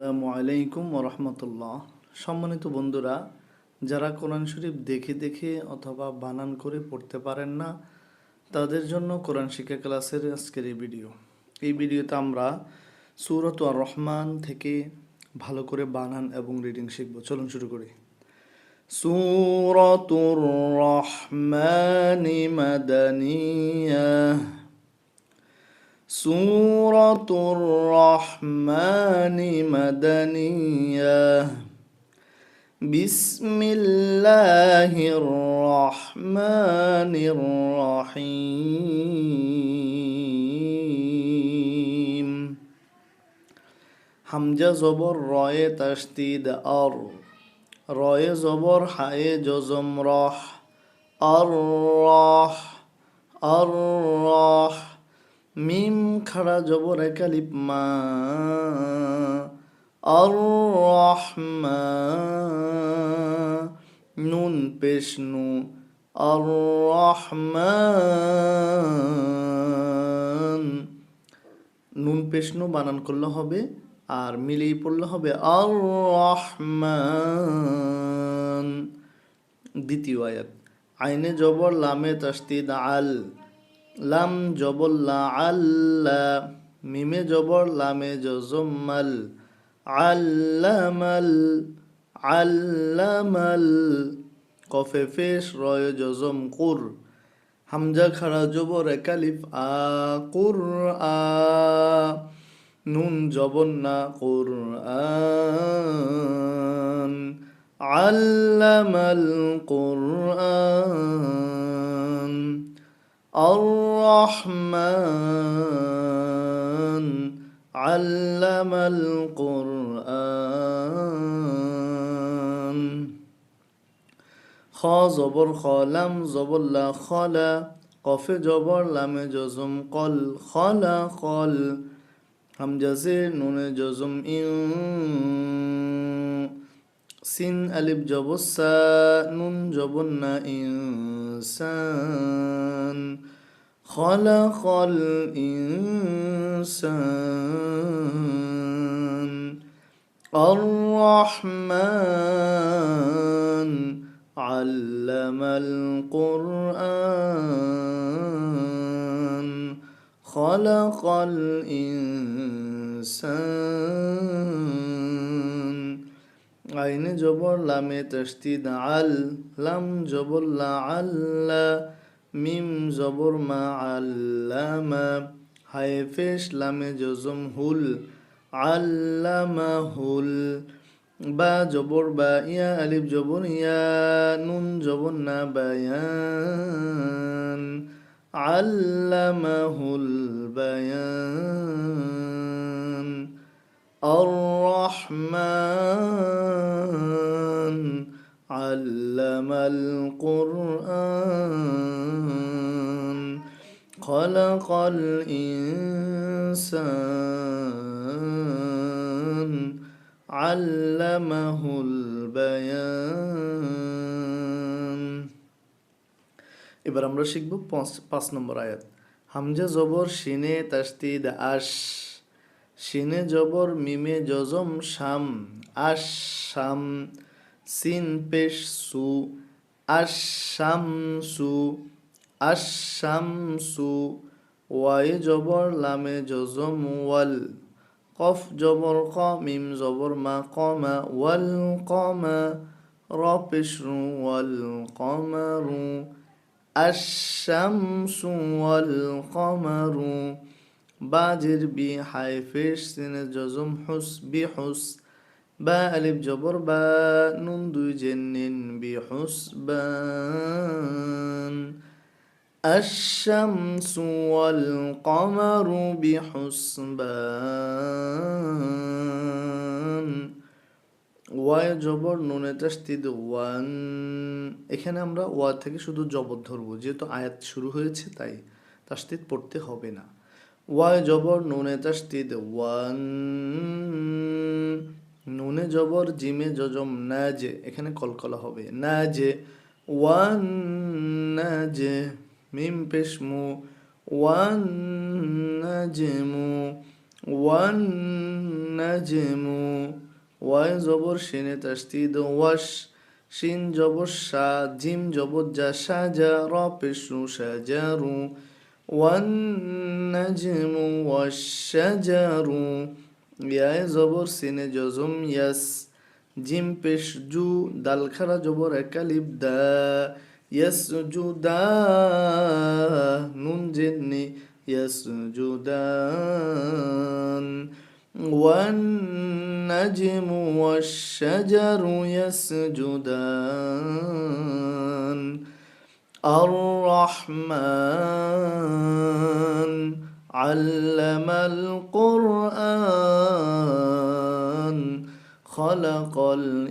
আসসালামু আলাইকুম রহমতুল্লাহ। সম্মানিত বন্ধুরা, যারা কোরআন শরীফ দেখে দেখে অথবা বানান করে পড়তে পারেন না, তাদের জন্য কোরআন শিক্ষা ক্লাসের আজকের এই ভিডিও। এই ভিডিওতে আমরা সুরত আর রহমান থেকে ভালো করে বানান এবং রিডিং শিখব। চলুন শুরু করি। সুরতুর রহমানি মাদানিয়া। سورة الرحمن مدنية. بسم الله الرحمن الرحيم. حمزة زبر راية تشديد أر. رأي زبر حي جزم راح أر راح الراح ميم খাড়া জবর একালিপ মা। আর নুন পেশ নু আর নুন পেশ নু বানান করলে হবে আর মিলিয়ে পড়লে হবে আর দ্বিতীয় আয়াত। আইনে জবর লামে তাস্তিদ আল লাম জবর লা আল্লা, মিমে জবর লামে জজমাল আল্লামাল আল্লামাল, কফে ফেস রয় জজম কুর, হামজা খাড়া জবর একালিফ আ, কুর আ, নুন জবর না কুর আল্লামাল কুরআন الرحمن علم القرآن خ زبر خالم زبر لا خلا قف جبر لم جزم قل خلا قل হামজা জের নুনে জজম ইন سين ألف جب الساء نون جبنا إنسان خلق الإنسان الرحمن علم القرآن. خلق الإنسان আইন জবর লামে তস্তিদ আল, লাম জবর আল্লা, মিম জবর মা আল্লামা, হাইফেশ লামে জজম হুল, আল্লামা হুল, বা জবর বা ইয়া, আলিফ জবর ইয়া, নুন জবর না বায়ান আল্লামাহুল বায়ান আর রহমান خلق الإنسان علمه البيان এবার আমরা শিখব পাঁচ পাঁচ নম্বর আয়াত হামজা জবর শিনে তাস্তিদ আশ শিনে জবর মিমে জজম শাম আশ শাম সিন পেশ সু আশামসু আশামসু ওয়াই الشمس واي جبر لام جزم وال قف جبر قا ميم جبر ما قام والقمر بشر والقمر الشمس والقمر بادر بي حيفش سن جزم حس بحس با ألف جبر با نون دو جنن بحسبان الشمس والقمر بحسبان ওয়াই জবর নুনে তাস্তিদ ওয়ান এখানে আমরা ওয়া থেকে শুধু জবর ধরবো যেহেতু আয়াত শুরু হয়েছে তাই তাস্তিদ পড়তে হবে না ওয়াই জবর নুনে তাস্তিদ ওয়ান নুনে জবর জিমে জজম না যে এখানে কলকলা হবে না যে ওয়ান না যে মিম পেশমু ওয়ান না যে মু والنجم ওয়াই জবর শিনে তাসদিদ ওয়াশ শিন জবর সা জিম জবর জা সাজা র পেশু সাজারু والنجم والشجر ইয়ায় জবর সিনে জজম ইয়াস জিম পেশ জু দাল খারা জবর একালিব দা يسجدان نون يسجدان والنجم والشجر يسجدان الرحمن علم القرآن خلق الإنسان.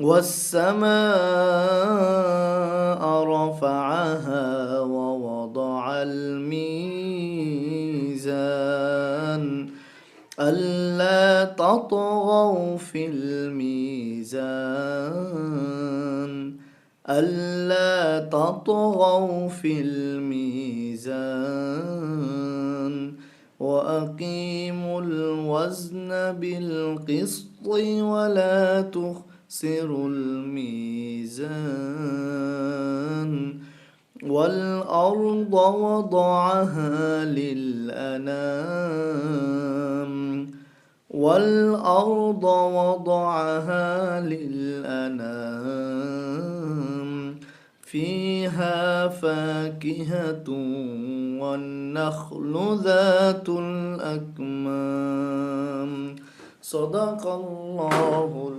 والسماء رفعها ووضع الميزان ألا تطغوا في الميزان ألا تطغوا في الميزان وأقيموا الوزن بالقسط ولا تخسروا الميزان والأرض وضعها للأنام والأرض وضعها للأنام فيها فاكهة والنخل ذات الأكمام. صدق الله